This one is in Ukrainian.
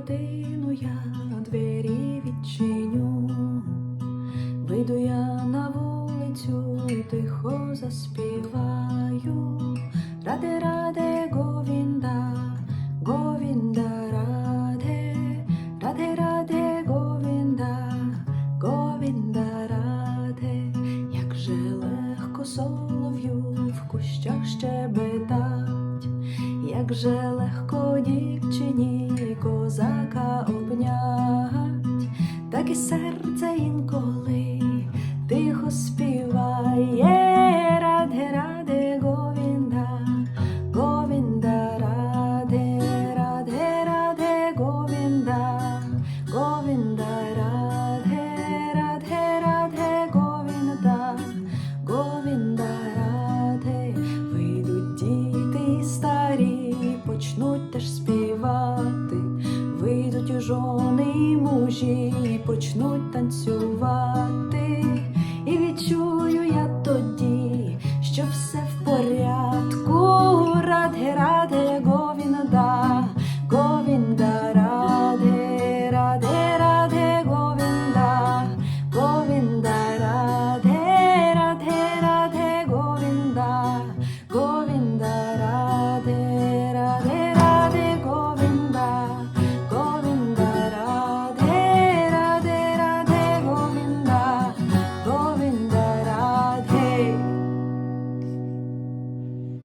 годину я двері відчиню, вийду я на вулицю і тихо заспіваю. Раде, раде, Говінда, Говінда, раде, раде, раде, Говінда, Говінда, раде, як же легко солов'ю в кущах щебетать, як же легко дівчині козака обнять, так і серце жони і мужі почнуть танцювати, і відчую я тоді, що все в порядку рад гера.